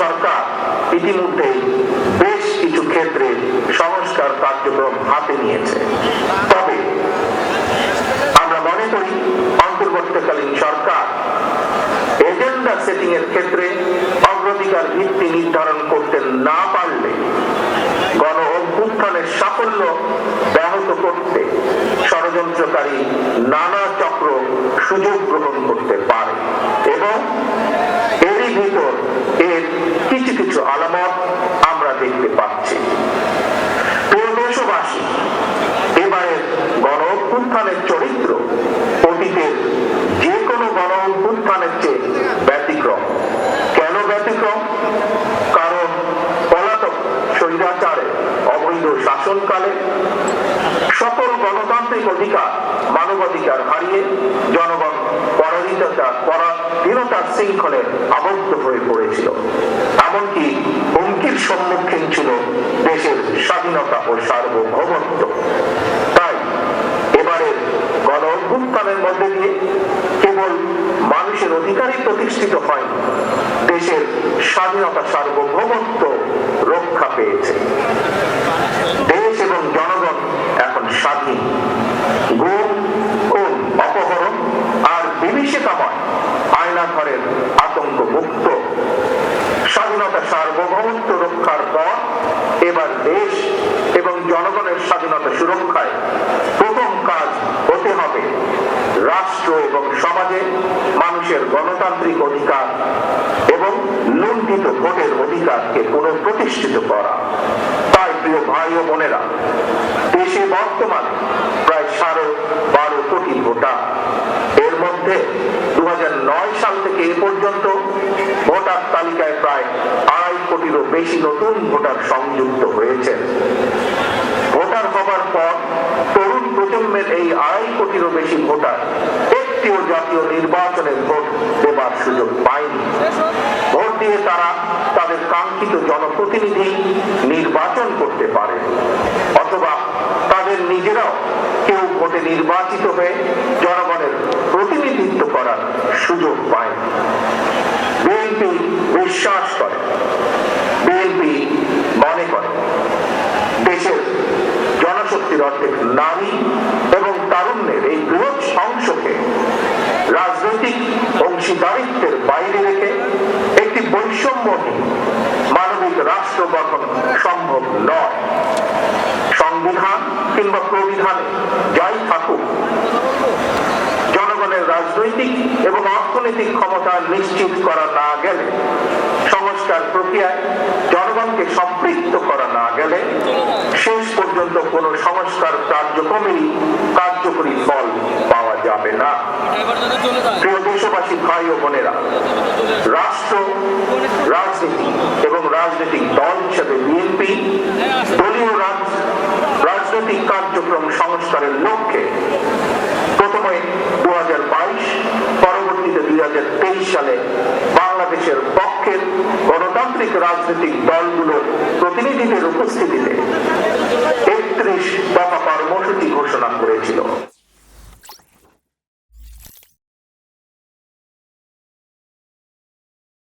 সরকার ইতিমধ্যেই বেশ কিছু ক্ষেত্রে সংস্কার কার্যক্রম হাতে নিয়েছে। তবে আমরা মনে করি অন্তর্বর্তীকালীন সরকার এজেন্ডা সেটিং এর ক্ষেত্রে অগ্রাধিকার ভিত্তি নির্ধারণ করতে না পারলে গণ অভ্যুত্থানের সাফল্য ব্যাহত করতে ষড়যন্ত্রকারী নানা চক্র সুযোগ গ্রহণ করতে পারে এবং এরই ভিতর এর কিছু কিছু আলামত আমরা দেখতে পাচ্ছি প্রিয় দেশবাসী এবারের গণ অভ্যুত্থানের চরিত্র অতীতের যে কোনো গণ অভ্যুত্থানের চেয়ে ব্যতিক্রম। কেন ব্যতিক্রম? কারণ পলাতক স্বৈরাচারে অবৈধ শাসনকালে সকল গণতান্ত্রিক অধিকার, মানবাধিকার হারিয়ে জনগণ পরাধীনতা পরাধীনতার শৃঙ্খলে আবদ্ধ হয়ে পড়েছিল। সম্মুখীন ছিল দেশের স্বাধীনতা ও সার্বভৌমত্ব। তাই এবারের গণ অভ্যুত্থানের মধ্যে দিয়ে কেবল মানুষের অধিকারই প্রতিষ্ঠিত হয়নি, দেশের স্বাধীনতা সার্বভৌমত্ব সার্বভৌমত্ব রক্ষার পর এবার দেশ এবং জনগণের স্বাধীনতা সুরক্ষায় প্রথম কাজ হতে হবে রাষ্ট্র এবং সমাজে মানুষের গণতান্ত্রিক অধিকার এবং লুণ্ঠিত ভোটের অধিকারকে পুনঃপ্রতিষ্ঠিত করা। তাই প্রিয় ভাই ও বোনেরা, দেশে বর্তমানে প্রায় সাড়ে বারো কোটি ভোটার এর মধ্যে দু সাল থেকে এ পর্যন্ত ভোটার তালিকায় প্রায় আড়াই কোটিরও বেশি নতুন ভোটার সংযুক্ত হয়েছেন ভোটার হবার পর তরুণ প্রজন্মের এই আড়াই কোটিরও বেশি ভোটার একটিও জাতীয় নির্বাচনে ভোট দেবার সুযোগ পায়নি। ভোট দিয়ে তারা তাদের কাঙ্ক্ষিত জনপ্রতিনিধি নির্বাচন করতে পারে, অথবা তাদের নিজেরাও কেউ ভোটে নির্বাচিত হয়ে জনগণের প্রতিনিধিত্ব করার সুযোগ পায়। বিশ্বাস করে, বিএনপি মনে করে, দেশের জনশক্তির অর্ধেক নারী এবং তারুণ্যের এই বৃহৎ অংশকে রাজনৈতিক অংশীদারিত্বের বাইরে রেখে একটি বৈষম্যহীন মানবিক রাষ্ট্র গঠন সম্ভব নয়। সংবিধান কিংবা প্রবিধানে যাই রাজনৈতিক এবং অর্থনৈতিক ক্ষমতা নিশ্চিত করা না গেলে, সংস্কার প্রক্রিয়ায় জনগণকে সম্পৃক্ত করা না গেলে, শেষ পর্যন্ত কোন সংস্কার কার্যক্রমেরই কার্যকরী ফল পাওয়া যাবে না। প্রিয় দেশবাসী, ভাই ও বোনেরা, রাষ্ট্র, রাজনীতি এবং রাজনৈতিক দল হিসেবে বিএনপি দলীয় রাজ- রাজনৈতিক কার্যক্রম সংস্কারের লক্ষ্যে সালে বাংলাদেশের পক্ষের গণতান্ত্রিক রাজনৈতিক দলগুলোর প্রতিনিধিদের উপস্থিতিতে একত্রিশ দফা কর্মসূচি ঘোষণা করেছিল